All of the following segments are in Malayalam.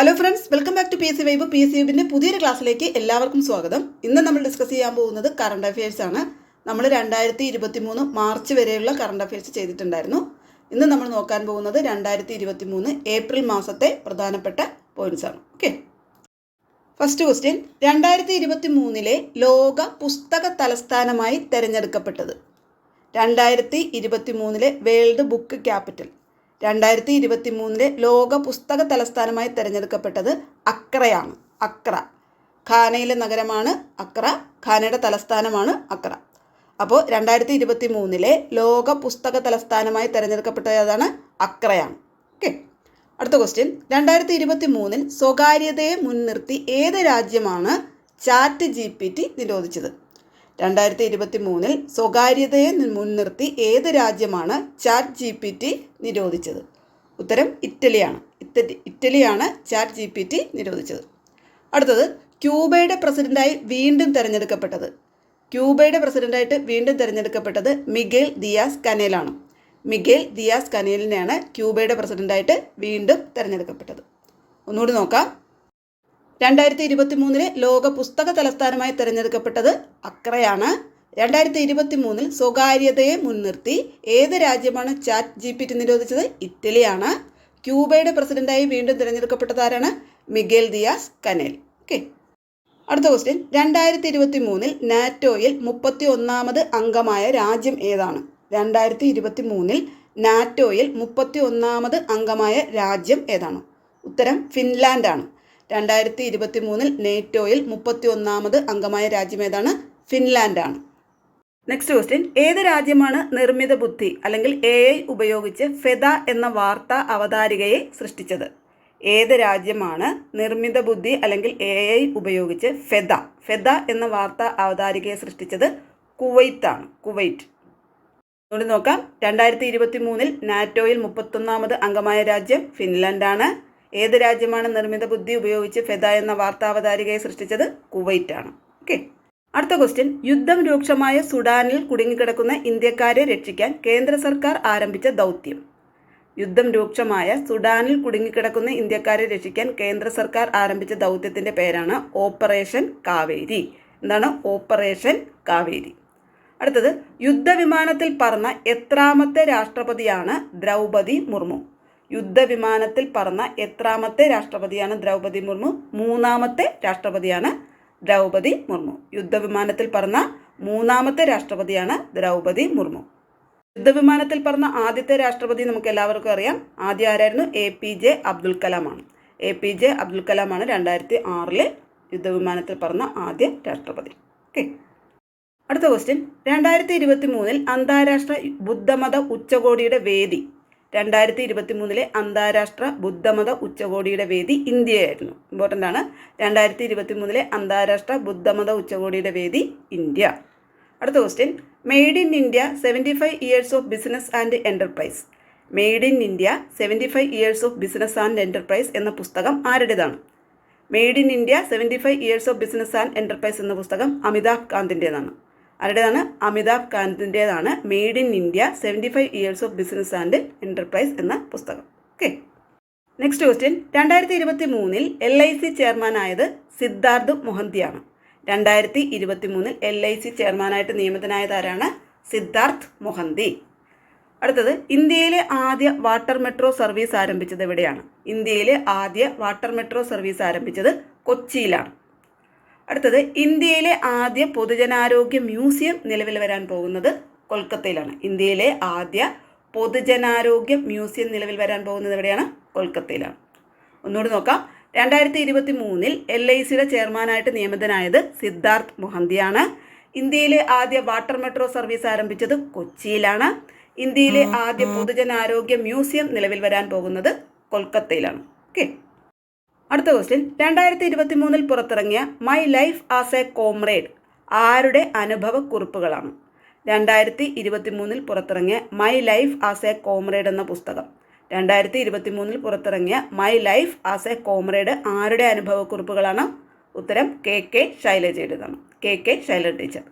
Hello friends welcome back to P S C vibe P S C വൈബിന്റെ പുതിയൊരു ക്ലാസ്സിലേക്ക് എല്ലാവർക്കും സ്വാഗതം. ഇന്ന് നമ്മൾ ഡിസ്കസ് ചെയ്യാൻ പോകുന്നത് കറണ്ട് അഫയേഴ്സ് ആണ്. നമ്മൾ രണ്ടായിരത്തി ഇരുപത്തി മൂന്ന് മാർച്ച് വരെയുള്ള കറണ്ട് അഫയേഴ്സ് ചെയ്തിട്ടുണ്ടായിരുന്നു. ഇന്ന് നമ്മൾ നോക്കാൻ പോകുന്നത് രണ്ടായിരത്തി ഇരുപത്തി മൂന്ന് ഏപ്രിൽ മാസത്തെ പ്രധാനപ്പെട്ട പോയിന്റ്സ് ആണ്. ഓക്കെ ഫസ്റ്റ് ക്വസ്റ്റ്യൻ രണ്ടായിരത്തി ഇരുപത്തി മൂന്നിലെ ലോക പുസ്തക തലസ്ഥാനമായി തിരഞ്ഞെടുക്കപ്പെട്ടത്. രണ്ടായിരത്തി ഇരുപത്തി മൂന്നിലെ വേൾഡ് ബുക്ക് ക്യാപിറ്റൽ. രണ്ടായിരത്തി ഇരുപത്തി മൂന്നിലെ ലോക പുസ്തക തലസ്ഥാനമായി തിരഞ്ഞെടുക്കപ്പെട്ടത് അക്രയാണ്. അക്ര. ഖാനയിലെ നഗരമാണ് അക്ര. ഖാനയുടെ തലസ്ഥാനമാണ് അക്ര. അപ്പോൾ രണ്ടായിരത്തി ഇരുപത്തി മൂന്നിലെ ലോക പുസ്തക തലസ്ഥാനമായി തിരഞ്ഞെടുക്കപ്പെട്ടത് ഏതാണ് അക്രയാണ്. ഓക്കെ. അടുത്ത ക്വസ്റ്റ്യൻ രണ്ടായിരത്തി ഇരുപത്തി മൂന്നിൽ സ്വകാര്യതയെ മുൻനിർത്തി ഏത് രാജ്യമാണ് ചാറ്റ് ജി പി ടി നിരോധിച്ചത്? രണ്ടായിരത്തി ഇരുപത്തി മൂന്നിൽ സ്വകാര്യതയെ മുൻനിർത്തി ഏത് രാജ്യമാണ് ചാറ്റ് ജി പി ടി നിരോധിച്ചത്? ഉത്തരം ഇറ്റലിയാണ്. ഇറ്റലി ഇറ്റലിയാണ് ചാറ്റ് ജി പി ടി നിരോധിച്ചത്. അടുത്തത് ക്യൂബയുടെ പ്രസിഡന്റായി വീണ്ടും തിരഞ്ഞെടുക്കപ്പെട്ടത്. ക്യൂബയുടെ പ്രസിഡന്റായിട്ട് വീണ്ടും തിരഞ്ഞെടുക്കപ്പെട്ടത് മിഗേൽ ദിയാസ് കനേലാണ്. മിഗേൽ ദിയാസ് കനേലിനെയാണ് ക്യൂബയുടെ പ്രസിഡന്റായിട്ട് വീണ്ടും തിരഞ്ഞെടുക്കപ്പെട്ടത്. ഒന്നുകൂടി നോക്കാം. രണ്ടായിരത്തി ഇരുപത്തി മൂന്നിലെ ലോക പുസ്തക തലസ്ഥാനമായി തിരഞ്ഞെടുക്കപ്പെട്ടത് അക്രയാണ്. രണ്ടായിരത്തി ഇരുപത്തി മൂന്നിൽ സ്വകാര്യതയെ മുൻനിർത്തി ഏത് രാജ്യമാണ് ചാറ്റ് ജി പി നിരോധിച്ചത്? ഇറ്റലിയാണ്. ക്യൂബയുടെ പ്രസിഡന്റായി വീണ്ടും തിരഞ്ഞെടുക്കപ്പെട്ടത് ആരാണ്? Miguel Diaz Canel. ഓക്കെ. അടുത്ത ക്വസ്റ്റ്യൻ രണ്ടായിരത്തി ഇരുപത്തി മൂന്നിൽ നാറ്റോയിൽ മുപ്പത്തി ഒന്നാമത് അംഗമായ രാജ്യം ഏതാണ്? രണ്ടായിരത്തി ഇരുപത്തി മൂന്നിൽ നാറ്റോയിൽ മുപ്പത്തി ഒന്നാമത് അംഗമായ രാജ്യം ഏതാണ്? ഉത്തരം ഫിൻലാൻഡാണ്. രണ്ടായിരത്തി ഇരുപത്തി മൂന്നിൽ നേറ്റോയിൽ മുപ്പത്തി ഒന്നാമത് അംഗമായ രാജ്യം ഏതാണ് ഫിൻലാൻഡാണ്. നെക്സ്റ്റ് ക്വസ്റ്റ്യൻ ഏത് രാജ്യമാണ് നിർമ്മിത ബുദ്ധി അല്ലെങ്കിൽ എ ഐ ഉപയോഗിച്ച് ഫെദ എന്ന വാർത്താ അവതാരികയെ സൃഷ്ടിച്ചത്? ഏത് രാജ്യമാണ് നിർമ്മിത ബുദ്ധി അല്ലെങ്കിൽ എ ഐ ഉപയോഗിച്ച് ഫെദ? ഫെദ എന്ന വാർത്താ അവതാരികയെ സൃഷ്ടിച്ചത് കുവൈത്താണ്. കുവൈറ്റ്. നോക്കാം. രണ്ടായിരത്തി ഇരുപത്തി മൂന്നിൽ നാറ്റോയിൽ മുപ്പത്തൊന്നാമത് അംഗമായ രാജ്യം ഫിൻലാൻഡാണ്. ഏത് രാജ്യമാണ് നിർമ്മിത ബുദ്ധി ഉപയോഗിച്ച് ഫെദ എന്ന വാർത്താവതാരികയെ സൃഷ്ടിച്ചത്? കുവൈറ്റാണ്. ഓക്കെ. അടുത്ത ക്വസ്റ്റ്യൻ. യുദ്ധം രൂക്ഷമായ സുഡാനിൽ കുടുങ്ങിക്കിടക്കുന്ന ഇന്ത്യക്കാരെ രക്ഷിക്കാൻ കേന്ദ്ര സർക്കാർ ആരംഭിച്ച ദൗത്യം. യുദ്ധം രൂക്ഷമായ സുഡാനിൽ കുടുങ്ങിക്കിടക്കുന്ന ഇന്ത്യക്കാരെ രക്ഷിക്കാൻ കേന്ദ്ര സർക്കാർ ആരംഭിച്ച ദൗത്യത്തിന്റെ പേരാണ് ഓപ്പറേഷൻ കാവേരി. എന്താണ് ഓപ്പറേഷൻ കാവേരി? അടുത്തത്. യുദ്ധവിമാനത്തിൽ പറന്ന എത്രാമത്തെ രാഷ്ട്രപതിയാണ് ദ്രൗപതി മുർമു? യുദ്ധവിമാനത്തിൽ പറന്ന എത്രാമത്തെ രാഷ്ട്രപതിയാണ് ദ്രൗപതി മുർമു? മൂന്നാമത്തെ രാഷ്ട്രപതിയാണ് ദ്രൗപതി മുർമു. യുദ്ധവിമാനത്തിൽ പറന്ന മൂന്നാമത്തെ രാഷ്ട്രപതിയാണ് ദ്രൗപതി മുർമു. യുദ്ധവിമാനത്തിൽ പറന്ന ആദ്യത്തെ രാഷ്ട്രപതി നമുക്ക് എല്ലാവർക്കും അറിയാം. ആദ്യം ആരായിരുന്നു? എ പി ജെ അബ്ദുൽ കലാമാണ്. എ പി ജെ അബ്ദുൽ കലാമാണ് രണ്ടായിരത്തി ആറിലെ യുദ്ധവിമാനത്തിൽ പറന്ന ആദ്യ രാഷ്ട്രപതി. ഓക്കെ. അടുത്ത ക്വസ്റ്റ്യൻ രണ്ടായിരത്തി ഇരുപത്തി മൂന്നിൽ അന്താരാഷ്ട്ര ബുദ്ധമത ഉച്ചകോടിയുടെ വേദി രണ്ടായിരത്തി ഇരുപത്തി മൂന്നിലെ അന്താരാഷ്ട്ര ബുദ്ധമത ഉച്ചകോടിയുടെ വേദി ഇന്ത്യയായിരുന്നു. ഇമ്പോർട്ടന്റ് ആണ്. രണ്ടായിരത്തി ഇരുപത്തി മൂന്നിലെ അന്താരാഷ്ട്ര ബുദ്ധമത ഉച്ചകോടിയുടെ വേദി ഇന്ത്യ. അടുത്ത question made in India seventy five years of business and enterprise made in India seventy five years of business and enterprise എന്ന പുസ്തകം ആരുടേതാണ്? Made in India seventy five years of business and enterprise എന്ന പുസ്തകം അമിതാഭ് കാന്തിന്റേതാണ് ആരുടേതാണ്? Amitabh കാന്തിന്റേതാണ് made in India seventy five years of business and enterprise എന്ന പുസ്തകം. ഓക്കെ നെക്സ്റ്റ് ക്വസ്റ്റ്യൻ രണ്ടായിരത്തി ഇരുപത്തി മൂന്നിൽ എൽ ഐ സി ചെയർമാനായത് സിദ്ധാർത്ഥ് മൊഹന്തിയാണ്. രണ്ടായിരത്തി ഇരുപത്തി മൂന്നിൽ എൽ ഐ സി ചെയർമാനായിട്ട് നിയമിതനായത് ആരാണ്? സിദ്ധാർത്ഥ് മൊഹന്തി. അടുത്തത്. ഇന്ത്യയിലെ ആദ്യ വാട്ടർ മെട്രോ സർവീസ് ആരംഭിച്ചത് എവിടെയാണ്? ഇന്ത്യയിലെ ആദ്യ വാട്ടർ മെട്രോ സർവീസ് ആരംഭിച്ചത് കൊച്ചിയിലാണ്. അടുത്തത് ഇന്ത്യയിലെ ആദ്യ പൊതുജനാരോഗ്യ മ്യൂസിയം നിലവിൽ വരാൻ പോകുന്നത് കൊൽക്കത്തയിലാണ്. ഇന്ത്യയിലെ ആദ്യ പൊതുജനാരോഗ്യ മ്യൂസിയം നിലവിൽ വരാൻ പോകുന്നത് എവിടെയാണ്? കൊൽക്കത്തയിലാണ്. ഒന്നുകൂടി നോക്കാം. രണ്ടായിരത്തി ഇരുപത്തി മൂന്നിൽ എൽ ഐ സിയുടെ ചെയർമാനായിട്ട് നിയമിതനായത് സിദ്ധാർത്ഥ് മൊഹന്തിയാണ്. ഇന്ത്യയിലെ ആദ്യ വാട്ടർ മെട്രോ സർവീസ് ആരംഭിച്ചത് കൊച്ചിയിലാണ്. ഇന്ത്യയിലെ ആദ്യ പൊതുജനാരോഗ്യ മ്യൂസിയം നിലവിൽ വരാൻ പോകുന്നത് കൊൽക്കത്തയിലാണ്. ഓക്കെ. അടുത്ത ക്വസ്റ്റ്യൻ രണ്ടായിരത്തി ഇരുപത്തി മൂന്നിൽ പുറത്തിറങ്ങിയ my life as a comrade ആരുടെ അനുഭവ കുറിപ്പുകളാണ് രണ്ടായിരത്തി ഇരുപത്തി മൂന്നിൽ പുറത്തിറങ്ങിയ my life as a comrade എന്ന പുസ്തകം. രണ്ടായിരത്തി ഇരുപത്തി മൂന്നിൽ പുറത്തിറങ്ങിയ my life as a comrade ആരുടെ അനുഭവ കുറിപ്പുകളാണ് ഉത്തരം K K ശൈലജയുടേതാണ്. K K Shailaja teacher.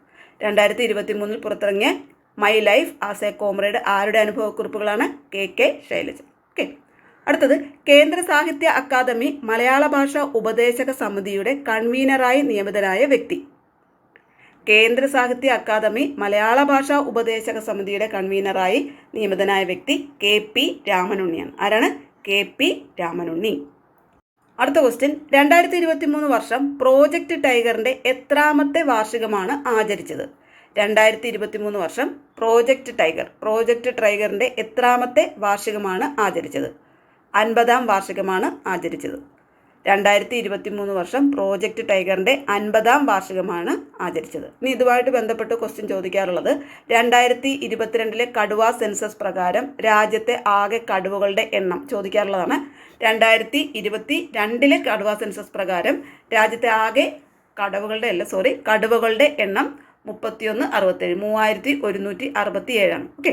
രണ്ടായിരത്തി ഇരുപത്തി മൂന്നിൽ പുറത്തിറങ്ങിയ my life as a comrade ആരുടെ അനുഭവ കുറിപ്പുകളാണ് കെ കെ ശൈലജ. ഓക്കെ അടുത്തത് കേന്ദ്ര സാഹിത്യ അക്കാദമി മലയാള ഭാഷ ഉപദേശക സമിതിയുടെ കൺവീനറായി നിയമിതനായ വ്യക്തി. കേന്ദ്ര സാഹിത്യ അക്കാദമി മലയാള ഭാഷ ഉപദേശക സമിതിയുടെ കൺവീനറായി നിയമിതനായ വ്യക്തി കെ പി രാമനുണ്ണിയാണ്. ആരാണ്? K P Ramanunni. അടുത്ത ക്വസ്റ്റ്യൻ രണ്ടായിരത്തി ഇരുപത്തി മൂന്ന് വർഷം പ്രോജക്റ്റ് ടൈഗറിന്റെ എത്രാമത്തെ വാർഷികമാണ് ആചരിച്ചത്? രണ്ടായിരത്തി ഇരുപത്തി മൂന്ന് വർഷം പ്രോജക്റ്റ് ടൈഗർ പ്രോജക്റ്റ് ടൈഗറിന്റെ എത്രാമത്തെ വാർഷികമാണ് ആചരിച്ചത്? അൻപതാം വാർഷികമാണ് ആചരിച്ചത്. രണ്ടായിരത്തി ഇരുപത്തി മൂന്ന് വർഷം പ്രോജക്റ്റ് ടൈഗറിന്റെ അൻപതാം വാർഷികമാണ് ആചരിച്ചത്. ഇനി ഇതുമായിട്ട് ബന്ധപ്പെട്ട് ക്വസ്റ്റ്യൻ ചോദിക്കാറുള്ളത് രണ്ടായിരത്തി ഇരുപത്തിരണ്ടിലെ കടുവ സെൻസസ് പ്രകാരം രാജ്യത്തെ ആകെ കടുവകളുടെ എണ്ണം ചോദിക്കാറുള്ളതാണ്. രണ്ടായിരത്തി ഇരുപത്തി രണ്ടിലെ കടുവ സെൻസസ് പ്രകാരം രാജ്യത്തെ ആകെ കടവുകളുടെ അല്ല സോറി കടുവകളുടെ എണ്ണം മുപ്പത്തിയൊന്ന് അറുപത്തേഴ് മൂവായിരത്തി ഒരുന്നൂറ്റി അറുപത്തി ഏഴാണ് ഓക്കെ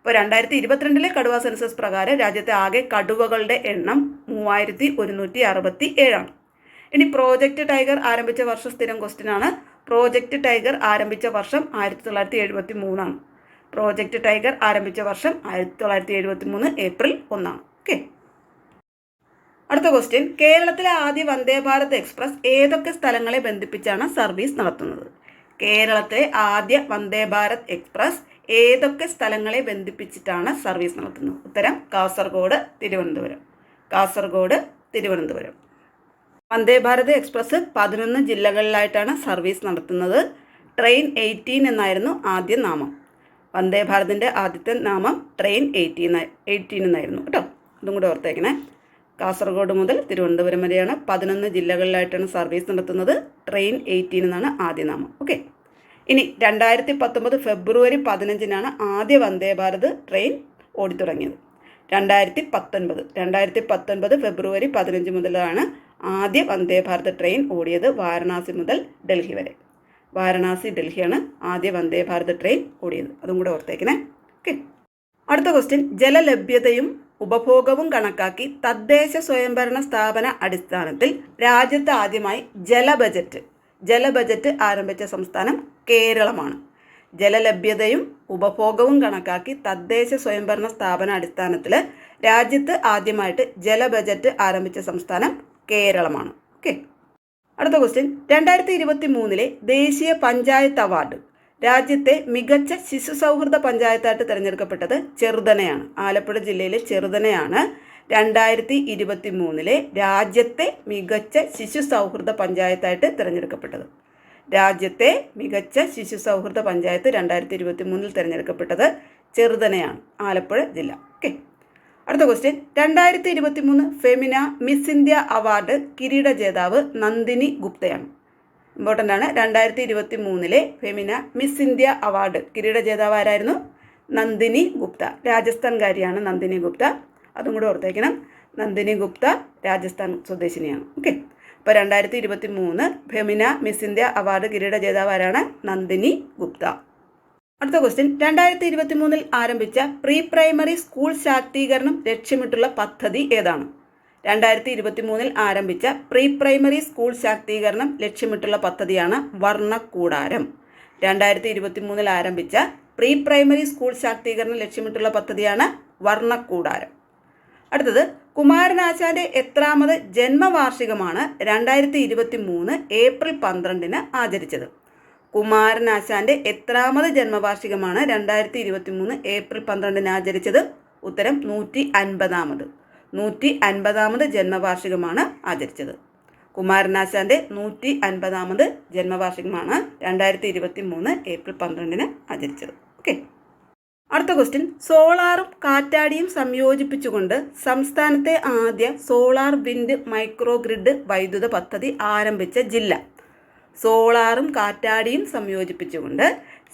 അപ്പോൾ രണ്ടായിരത്തി ഇരുപത്തിരണ്ടിലെ കടുവ സെൻസസ് പ്രകാരം രാജ്യത്തെ ആകെ കടുവകളുടെ എണ്ണം മൂവായിരത്തി ഒരുന്നൂറ്റി അറുപത്തി ഏഴാണ് ഇനി പ്രോജക്റ്റ് ടൈഗർ ആരംഭിച്ച വർഷം സ്ഥിരം ക്വസ്റ്റിനാണ് പ്രോജക്റ്റ് ടൈഗർ ആരംഭിച്ച വർഷം ആയിരത്തി തൊള്ളായിരത്തി എഴുപത്തി മൂന്നാണ് പ്രോജക്റ്റ് ടൈഗർ ആരംഭിച്ച വർഷം ആയിരത്തി തൊള്ളായിരത്തി എഴുപത്തി മൂന്ന് ഏപ്രിൽ ഒന്നാണ്. ഓക്കെ. അടുത്ത ക്വസ്റ്റ്യൻ കേരളത്തിലെ ആദ്യ വന്ദേ ഭാരത് എക്സ്പ്രസ് ഏതൊക്കെ സ്ഥലങ്ങളെ ബന്ധിപ്പിച്ചാണ് സർവീസ് നടത്തുന്നത്? കേരളത്തിലെ ആദ്യ വന്ദേ ഭാരത് എക്സ്പ്രസ് ഏതൊക്കെ സ്ഥലങ്ങളെ ബന്ധിപ്പിച്ചിട്ടാണ് സർവീസ് നടത്തുന്നത്? ഉത്തരം കാസർഗോഡ് തിരുവനന്തപുരം. കാസർഗോഡ് തിരുവനന്തപുരം. വന്ദേ ഭാരത് എക്സ്പ്രസ് പതിനൊന്ന് ജില്ലകളിലായിട്ടാണ് സർവീസ് നടത്തുന്നത്. ട്രെയിൻ എയ്റ്റീൻ എന്നായിരുന്നു ആദ്യ നാമം. വന്ദേ ഭാരതിന്റെ ആദ്യത്തെ നാമം ട്രെയിൻ എയ്റ്റീൻ എയ്റ്റീൻ എന്നായിരുന്നു. കേട്ടോ? അതും കൂടെ ഓർത്തേക്കണേ. കാസർഗോഡ് മുതൽ തിരുവനന്തപുരം വരെയാണ് പതിനൊന്ന് ജില്ലകളിലായിട്ടാണ് സർവീസ് നടത്തുന്നത്. ട്രെയിൻ എയ്റ്റീൻ എന്നാണ് ആദ്യ നാമം. ഓക്കെ? ഇനി രണ്ടായിരത്തി പത്തൊമ്പത് ഫെബ്രുവരി പതിനഞ്ചിനാണ് ആദ്യ വന്ദേ ഭാരത് ട്രെയിൻ ഓടിത്തുടങ്ങിയത്. രണ്ടായിരത്തി പത്തൊൻപത് രണ്ടായിരത്തി പത്തൊൻപത് ഫെബ്രുവരി പതിനഞ്ച് മുതലാണ് ആദ്യ വന്ദേ ഭാരത് ട്രെയിൻ ഓടിയത് വാരണാസി മുതൽ ഡൽഹി വരെ. വാരണാസി ഡൽഹിയാണ് ആദ്യ വന്ദേ ഭാരത് ട്രെയിൻ ഓടിയത്. അതും കൂടെ ഓർത്തേക്കണേ. ഓക്കെ. അടുത്ത ക്വസ്റ്റ്യൻ. ജലലഭ്യതയും ഉപഭോഗവും കണക്കാക്കി തദ്ദേശ സ്വയംഭരണ സ്ഥാപന അടിസ്ഥാനത്തിൽ രാജ്യത്ത് ആദ്യമായി ജല ബജറ്റ് ജല ബജറ്റ് ആരംഭിച്ച സംസ്ഥാനം കേരളമാണ്. ജലലഭ്യതയും ഉപഭോഗവും കണക്കാക്കി തദ്ദേശ സ്വയംഭരണ സ്ഥാപന അടിസ്ഥാനത്തിൽ രാജ്യത്ത് ആദ്യമായിട്ട് ജല ബജറ്റ് ആരംഭിച്ച സംസ്ഥാനം കേരളമാണ്. ഓക്കെ. അടുത്ത ക്വസ്റ്റ്യൻ രണ്ടായിരത്തി ഇരുപത്തി മൂന്നിലെ ദേശീയ പഞ്ചായത്ത് അവാർഡ്. രാജ്യത്തെ മികച്ച ശിശു സൗഹൃദ പഞ്ചായത്തായിട്ട് തിരഞ്ഞെടുക്കപ്പെട്ടത് ചെറുതനയാണ്. ആലപ്പുഴ ജില്ലയിലെ ചെറുതനയാണ്. രണ്ടായിരത്തി ഇരുപത്തി മൂന്നിലെ രാജ്യത്തെ മികച്ച ശിശു സൗഹൃദ പഞ്ചായത്തായിട്ട് തിരഞ്ഞെടുക്കപ്പെട്ടത്. രാജ്യത്തെ മികച്ച ശിശു സൗഹൃദ പഞ്ചായത്ത് രണ്ടായിരത്തി ഇരുപത്തി മൂന്നിൽ തിരഞ്ഞെടുക്കപ്പെട്ടത് ചെറുതനയാണ് ആലപ്പുഴ ജില്ല. ഓക്കെ. അടുത്ത ക്വസ്റ്റ്യൻ രണ്ടായിരത്തി ഇരുപത്തി മൂന്ന് ഫെമിന മിസ് ഇന്ത്യ അവാർഡ് കിരീട ജേതാവ് നന്ദിനി ഗുപ്തയാണ്. ഇമ്പോർട്ടന്റ് ആണ്. രണ്ടായിരത്തി ഇരുപത്തി മൂന്നിലെ ഫെമിന മിസ് ഇന്ത്യ അവാർഡ് കിരീട ജേതാവ് ആരായിരുന്നു? നന്ദിനി ഗുപ്ത. രാജസ്ഥാൻകാരിയാണ് നന്ദിനി ഗുപ്ത. അതും കൂടെ ഓർത്തേക്കണം. നന്ദിനി ഗുപ്ത രാജസ്ഥാൻ സ്വദേശിനിയാണ്. ഓക്കെ അപ്പോൾ രണ്ടായിരത്തി ഇരുപത്തി മൂന്ന് ഫെമിന മിസ് ഇന്ത്യ അവാർഡ് കിരീട ജേതാവ് ആരാണ്? നന്ദിനി ഗുപ്ത. അടുത്ത ക്വസ്റ്റ്യൻ രണ്ടായിരത്തി ഇരുപത്തി മൂന്നിൽ ആരംഭിച്ച പ്രീ പ്രൈമറി സ്കൂൾ ശാക്തീകരണം ലക്ഷ്യമിട്ടുള്ള പദ്ധതി ഏതാണ്? രണ്ടായിരത്തി ഇരുപത്തി മൂന്നിൽ ആരംഭിച്ച പ്രീ പ്രൈമറി സ്കൂൾ ശാക്തീകരണം ലക്ഷ്യമിട്ടുള്ള പദ്ധതിയാണ് വർണക്കൂടാരം. രണ്ടായിരത്തി ഇരുപത്തി മൂന്നിൽ ആരംഭിച്ച പ്രീ പ്രൈമറി സ്കൂൾ ശാക്തീകരണം ലക്ഷ്യമിട്ടുള്ള പദ്ധതിയാണ് വർണക്കൂടാരം. അടുത്തത് കുമാരനാശാന്റെ എത്രാമത് ജന്മവാർഷികമാണ് രണ്ടായിരത്തി ഇരുപത്തി മൂന്ന് ഏപ്രിൽ പന്ത്രണ്ടിന് ആചരിച്ചത്. കുമാരനാശാന്റെ എത്രാമത് ജന്മവാർഷികമാണ് രണ്ടായിരത്തി ഇരുപത്തി മൂന്ന് ഏപ്രിൽ പന്ത്രണ്ടിന് ആചരിച്ചത്. ഉത്തരം നൂറ്റി അൻപതാമത് നൂറ്റി അൻപതാമത് ജന്മവാർഷികമാണ് ആചരിച്ചത്. കുമാരനാശാന്റെ നൂറ്റി അൻപതാമത് ജന്മവാർഷികമാണ് രണ്ടായിരത്തി ഇരുപത്തി മൂന്ന് ഏപ്രിൽ പന്ത്രണ്ടിന് ആചരിച്ചത്. ഓക്കെ. അടുത്ത ക്വസ്റ്റ്യൻ സോളാറും കാറ്റാടിയും സംയോജിപ്പിച്ചുകൊണ്ട് സംസ്ഥാനത്തെ ആദ്യ സോളാർ വിൻഡ് മൈക്രോ ഗ്രിഡ് വൈദ്യുത പദ്ധതി ആരംഭിച്ച ജില്ല. സോളാറും കാറ്റാടിയും സംയോജിപ്പിച്ചുകൊണ്ട്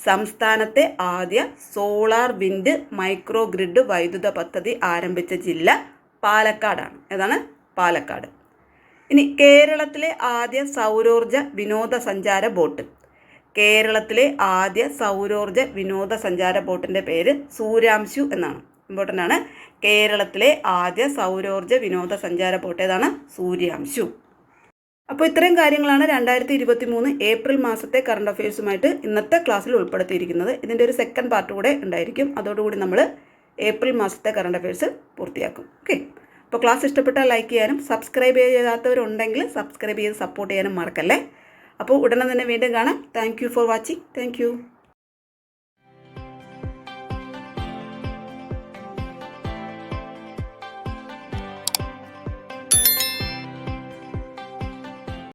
സംസ്ഥാനത്തെ ആദ്യ സോളാർ വിൻഡ് മൈക്രോ ഗ്രിഡ് വൈദ്യുത പദ്ധതി ആരംഭിച്ച ജില്ല പാലക്കാടാണ്. ഏതാണ്? പാലക്കാട്. ഇനി കേരളത്തിലെ ആദ്യ സൗരോർജ വിനോദസഞ്ചാര ബോട്ട്. കേരളത്തിലെ ആദ്യ സൗരോർജ വിനോദസഞ്ചാര ബോട്ടിന്റെ പേര് സൂര്യാംശു എന്നാണ്. ഇമ്പോർട്ടന്റ് ആണ് കേരളത്തിലെ ആദ്യ സൗരോർജ വിനോദസഞ്ചാര ബോട്ട് ഏതാണ്? സൂര്യാംശു. അപ്പോൾ ഇത്രയും കാര്യങ്ങളാണ് രണ്ടായിരത്തി ഇരുപത്തി മൂന്ന് ഏപ്രിൽ മാസത്തെ കറണ്ട് അഫയേഴ്സുമായിട്ട് ഇന്നത്തെ ക്ലാസ്സിൽ ഉൾപ്പെടുത്തിയിരിക്കുന്നത്. ഇതിന്റെ ഒരു സെക്കൻഡ് പാർട്ട് കൂടെ ഉണ്ടായിരിക്കും. അതോടുകൂടി നമ്മൾ ഏപ്രിൽ മാസത്തെ കറണ്ട് അഫയേഴ്സ് പൂർത്തിയാക്കും. ഓക്കെ അപ്പോൾ ക്ലാസ് ഇഷ്ടപ്പെട്ടാൽ ലൈക്ക് ചെയ്യാനും സബ്സ്ക്രൈബ് ചെയ്യാത്തവരുണ്ടെങ്കിൽ സബ്സ്ക്രൈബ് ചെയ്ത് സപ്പോർട്ട് ചെയ്യാനും മറക്കല്ലേ? അപ്പോൾ ഉടനെ തന്നെ വീണ്ടും കാണാം. Thank for watching thank